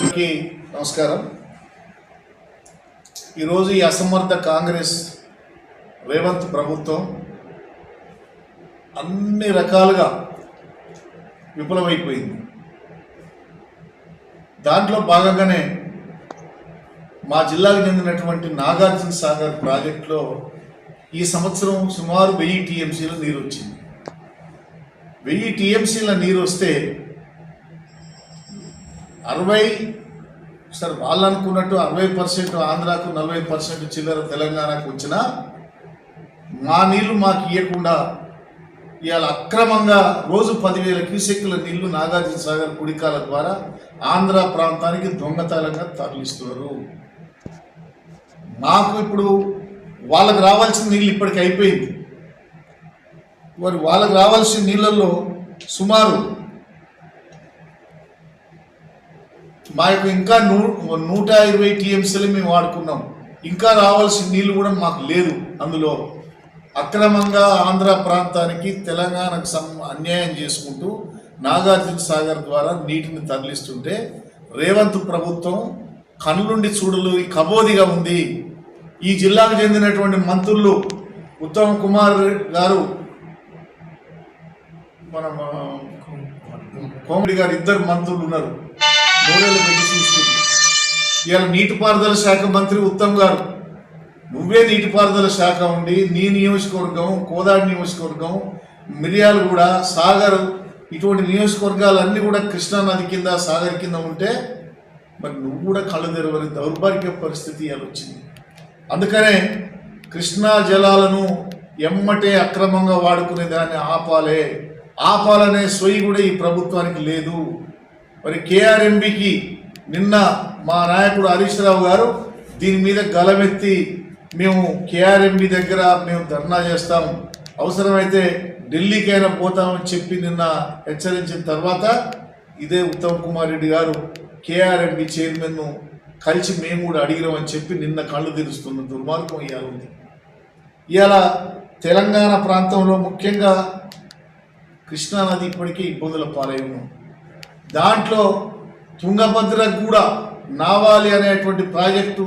అందరికీ నమస్కారం. ఈరోజు ఈ అసమర్థ కాంగ్రెస్ రేవంత్ ప్రభుత్వం అన్ని రకాలుగా విఫలమైపోయింది. దాంట్లో భాగంగానే మా జిల్లాకు చెందినటువంటి నాగార్జున సాగర్ ప్రాజెక్టులో ఈ సంవత్సరం సుమారు వెయ్యి టీఎంసీల నీరు వచ్చింది వెయ్యి టీఎంసీల నీరు వస్తే అరవై సార్ వాళ్ళు అనుకున్నట్టు అరవై పర్సెంట్ ఆంధ్రాకు నలభై పర్సెంట్ చిల్లర తెలంగాణకు వచ్చిన మా నీళ్ళు మాకు ఇవ్వకుండా ఇవాళ అక్రమంగా రోజు పదివేల క్యూసెక్కుల నీళ్ళు నాగార్జున సాగర్ కుడికాల ద్వారా ఆంధ్ర ప్రాంతానికి దొంగతనంగా తరలిస్తున్నారు. మాకు ఇప్పుడు వాళ్ళకి రావాల్సిన నీళ్ళు ఇప్పటికి అయిపోయింది మరి వాళ్ళకి రావాల్సిన నీళ్ళల్లో సుమారు మా యొక్క ఇంకా నూ నూట ఇరవై టీఎంసీలు మేము వాడుకున్నాం. ఇంకా రావాల్సిన నీళ్ళు కూడా మాకు లేదు అందులో. అక్రమంగా ఆంధ్ర ప్రాంతానికి తెలంగాణకు సం అన్యాయం చేసుకుంటూ నాగార్జున సాగర్ ద్వారా నీటిని తరలిస్తుంటే రేవంత్ ప్రభుత్వం కళ్ళుండి చూడలు ఈ కబోదిగా ఉంది. ఈ జిల్లాకు చెందినటువంటి మంత్రులు ఉత్తమ్ కుమార్ గారు మన కోమడి గారు ఇద్దరు మంత్రులు ఉన్నారు. నూనెలు పెట్టి చూస్తుంది. ఇవాళ నీటిపారుదల శాఖ మంత్రి ఉత్తమ్ గారు నువ్వే నీటిపారుదల శాఖ ఉండి నీ నియోజకవర్గం కోదాడి నియోజకవర్గం మిరియాలు కూడా సాగర్ ఇటువంటి నియోజకవర్గాలన్నీ కూడా కృష్ణా నది కింద సాగర్ కింద ఉంటే మరి నువ్వు కూడా కళ్ళు తెరవని దౌర్భాగ్య పరిస్థితి ఇవాళ వచ్చింది. అందుకనే కృష్ణా జలాలను ఎమ్మటే అక్రమంగా వాడుకునే దాన్ని ఆపాలే. ఆపాలనే సొయ్యి కూడా ఈ ప్రభుత్వానికి లేదు. మరి కేఆర్ఎంబికి నిన్న మా నాయకుడు హరీష్ రావు గారు దీని మీద గలమెత్తి మేము కేఆర్ఎంబి దగ్గర మేము ధర్నా చేస్తాం. అవసరమైతే ఢిల్లీకైనా పోతామని చెప్పి నిన్న హెచ్చరించిన తర్వాత ఇదే ఉత్తమ్ కుమార్ రెడ్డి గారు కేఆర్ఎంబి చైర్మన్ను కలిసి మేము కూడా అడిగినామని చెప్పి నిన్న కళ్ళు తెరుస్తున్న దుర్మార్గం ఇవాళ ఉంది. ఇవాళ తెలంగాణ ప్రాంతంలో ముఖ్యంగా కృష్ణానది ఇప్పటికీ ఇబ్బందుల పాలై ఉన్నాం. దాంట్లో తుంగభద్ర కూడా నావాలి అనేటువంటి ప్రాజెక్టు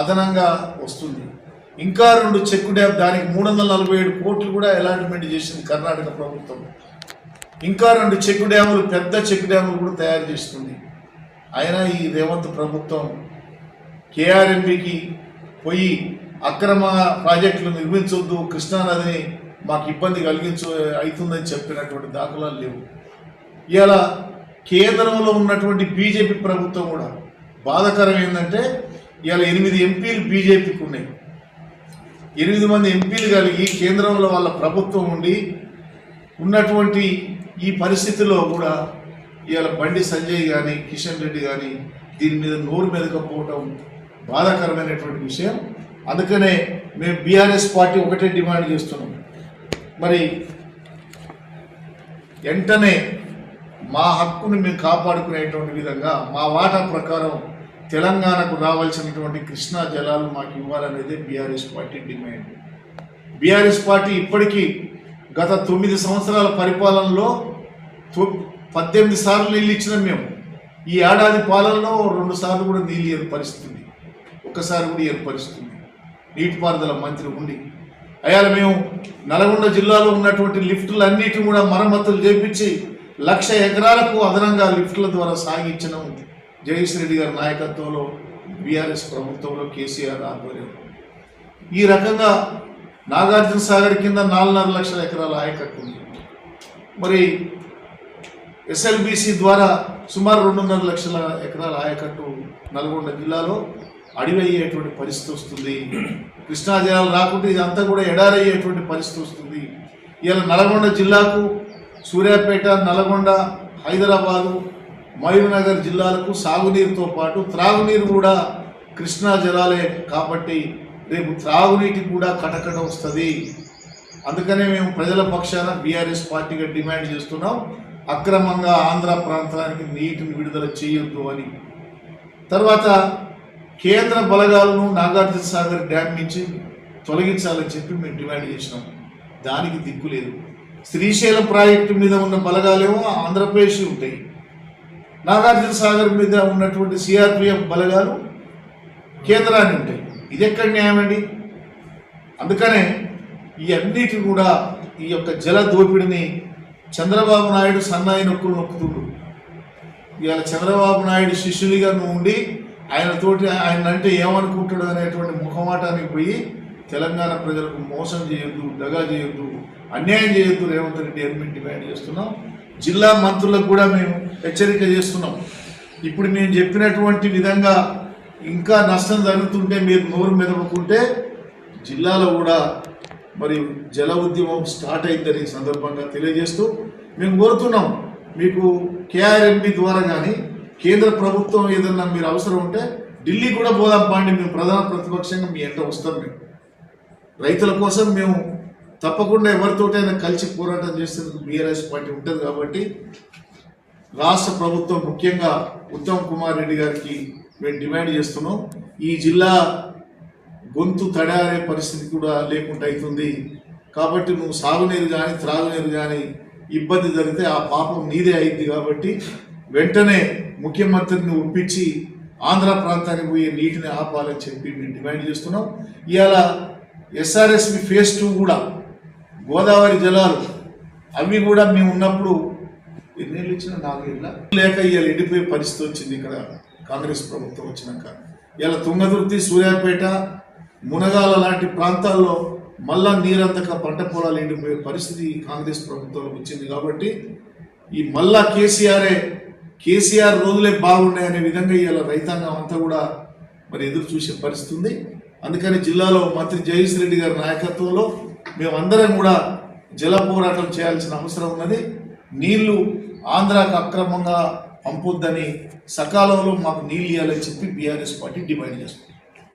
అదనంగా వస్తుంది. ఇంకా రెండు చెక్ డ్యామ్ దానికి మూడు వందల నలభై ఏడు కోట్లు కూడా అలాట్మెంట్ చేసింది కర్ణాటక ప్రభుత్వం. ఇంకా రెండు చెక్ డ్యాములు పెద్ద చెక్ డ్యాములు కూడా తయారు చేస్తుంది. అయినా ఈ రేవంత్ ప్రభుత్వం కేఆర్ఎంపీకి పోయి అక్రమ ప్రాజెక్టులు నిర్మించొద్దు కృష్ణానదిని మాకు ఇబ్బంది కలిగించు అవుతుందని చెప్పినటువంటి దాఖలాలు లేవు. ఇలా కేంద్రంలో ఉన్నటువంటి బీజేపీ ప్రభుత్వం కూడా బాధాకరం ఏంటంటే ఇవాళ ఎనిమిది ఎంపీలు బీజేపీకి ఉన్నాయి. ఎనిమిది మంది ఎంపీలు కలిగి కేంద్రంలో వాళ్ళ ప్రభుత్వం ఉండి ఉన్నటువంటి ఈ పరిస్థితిలో కూడా ఇవాళ బండి సంజయ్ కానీ కిషన్ రెడ్డి కానీ దీని మీద నోరు మెదకపోవటం బాధాకరమైనటువంటి విషయం. అందుకనే మేము బీఆర్ఎస్ పార్టీ ఒకటే డిమాండ్ చేస్తున్నాం. మరి వెంటనే మా హక్కుని మేము కాపాడుకునేటువంటి విధంగా మా వాటా ప్రకారం తెలంగాణకు రావాల్సినటువంటి కృష్ణా జలాలు మాకు ఇవ్వాలనేదే BRS party demand. BRS party ఇప్పటికీ గత తొమ్మిది సంవత్సరాల పరిపాలనలో పద్దెనిమిది సార్లు నీళ్ళు ఇచ్చినాం మేము. ఈ ఏడాది పాలనలో రెండు సార్లు కూడా నీళ్ళు ఏర్పరుస్తుంది ఒక్కసారి కూడా ఏర్పరుస్తుంది. నీటిపారుదల మంత్రి ఉండి. అయ్యాల మేము నల్గొండ జిల్లాలో ఉన్నటువంటి లిఫ్టులు అన్నిటిని కూడా మరమ్మతులు చేపించి లక్ష ఎకరాలకు అదనంగా లిఫ్ట్ల ద్వారా సాగించడం జగదీష్ రెడ్డి గారి నాయకత్వంలో బీఆర్ఎస్ ప్రభుత్వంలో కేసీఆర్ ఆధ్వర్యంలో. ఈ రకంగా నాగార్జున సాగర్ కింద నాలుగున్నర లక్షల ఎకరాల ఆయకట్టు ఉంది. మరి ఎస్ఎల్బిసి ద్వారా సుమారు రెండున్నర లక్షల ఎకరాల ఆయకట్టు నల్గొండ జిల్లాలో అడివయ్యేటువంటి పరిస్థితి వస్తుంది. కృష్ణా జలాలు రాకుంటే ఇదంతా కూడా ఎడారయ్యేటువంటి పరిస్థితి వస్తుంది. ఇలా నల్గొండ జిల్లాకు సూర్యాపేట నల్గొండ హైదరాబాదు మయూర్నగర్ జిల్లాలకు సాగునీరుతో పాటు త్రాగునీరు కూడా కృష్ణా జలాలే కాబట్టి రేపు త్రాగునీటికి కూడా కటకట వస్తుంది. అందుకనే మేము ప్రజల పక్షాన బీఆర్ఎస్ పార్టీగా డిమాండ్ చేస్తున్నాం. అక్రమంగా ఆంధ్ర ప్రాంతానికి నీటిని విడుదల చేయొద్దు అని. తర్వాత కేంద్ర బలగాలను నాగార్జున సాగర్ డ్యామ్ నుంచి తొలగించాలని చెప్పి మేము డిమాండ్ చేసినాం. దానికి దిక్కు లేదు. శ్రీశైలం ప్రాజెక్టు మీద ఉన్న బలగాలేమో ఆంధ్రప్రదేశ్ ఉంటాయి. నాగార్జున సాగర్ మీద ఉన్నటువంటి సిఆర్పిఎఫ్ బలగాలు కేంద్రాన్ని ఉంటాయి. ఇది ఎక్కడ న్యాయం అండి? అందుకనే ఈ అన్నిటి కూడా ఈ యొక్క జల దోపిడిని చంద్రబాబు నాయుడు సన్నాయి నొక్కులు నొక్కుతుండు. ఇవాళ చంద్రబాబు నాయుడు శిష్యునిగా నువ్వు ఉండి ఆయనతోటి ఆయన అంటే ఏమనుకుంటాడు అనేటువంటి ముఖమాటానికి పోయి తెలంగాణ ప్రజలకు మోసం చేయొద్దు దగా చేయొద్దు అన్యాయం చేయొద్దు రేవంత్ రెడ్డి అని డిమాండ్ చేస్తున్నాం. జిల్లా మంత్రులకు కూడా మేము హెచ్చరిక చేస్తున్నాం. ఇప్పుడు నేను చెప్పినటువంటి విధంగా ఇంకా నష్టం జరుగుతుంటే మీరు నోరు మెదపుకుంటే జిల్లాలో కూడా మరి జల ఉద్యమం స్టార్ట్ అయిందని సందర్భంగా తెలియజేస్తూ మేము కోరుతున్నాం. మీకు కేఆర్ఎంపి ద్వారా కానీ కేంద్ర ప్రభుత్వం ఏదన్నా మీరు అవసరం ఉంటే ఢిల్లీ కూడా పోదాం పాండి మేము ప్రధాన ప్రతిపక్షంగా మీ ఎంట వస్తాం మేము. రైతుల కోసం మేము తప్పకుండా ఎవరితోటైనా కలిసి పోరాటం చేసేందుకు బీఆర్ఎస్ పార్టీ ఉంటుంది కాబట్టి రాష్ట్ర ప్రభుత్వం ముఖ్యంగా ఉత్తమ్ కుమార్ రెడ్డి గారికి మేము డిమాండ్ చేస్తున్నాం. ఈ జిల్లా గొంతు తడారే పరిస్థితి కూడా లేకుండా అవుతుంది. కాబట్టి నువ్వు సాగునీరు కానీ త్రాగునీరు కానీ ఇబ్బంది జరిగితే ఆ పాపం నీదే అయింది కాబట్టి వెంటనే ముఖ్యమంత్రిని ఒప్పించి ఆంధ్ర ప్రాంతానికి పోయే నీటిని ఆపాలని చెప్పి మేము డిమాండ్ చేస్తున్నాం. ఇవాళ ఎస్ఆర్ఎస్వి ఫేజ్ టూ కూడా గోదావరి జలాలు అవి కూడా మేము ఉన్నప్పుడు ఎన్నేళ్ళు ఇచ్చిన నాలుగేళ్ళ? లేక ఇవాళ ఎండిపోయే పరిస్థితి వచ్చింది ఇక్కడ కాంగ్రెస్ ప్రభుత్వం వచ్చినాక. ఇలా తుంగదుర్తి సూర్యాపేట మునగాల లాంటి ప్రాంతాల్లో మళ్ళా నీరంతక పంట పొలాలు ఎండిపోయే పరిస్థితి ఈ కాంగ్రెస్ ప్రభుత్వంలో వచ్చింది కాబట్టి ఈ మళ్ళా కేసీఆరే కేసీఆర్ రోజులే బాగున్నాయనే విధంగా ఇవాళ రైతాంగం అంతా కూడా మరి ఎదురు చూసే పరిస్థితి ఉంది. అందుకని జిల్లాలో మంత్రి జగదీష్ రెడ్డి గారి నాయకత్వంలో మేమందరం కూడా జల పోరాటం చేయాల్సిన అవసరం ఉన్నది. నీళ్ళు ఆంధ్రాకు అక్రమంగా పంపొద్దని సకాలంలో మాకు నీళ్ళు ఇవ్వాలని చెప్పి బీఆర్ఎస్ పార్టీ డిమాండ్ చేస్తుంది.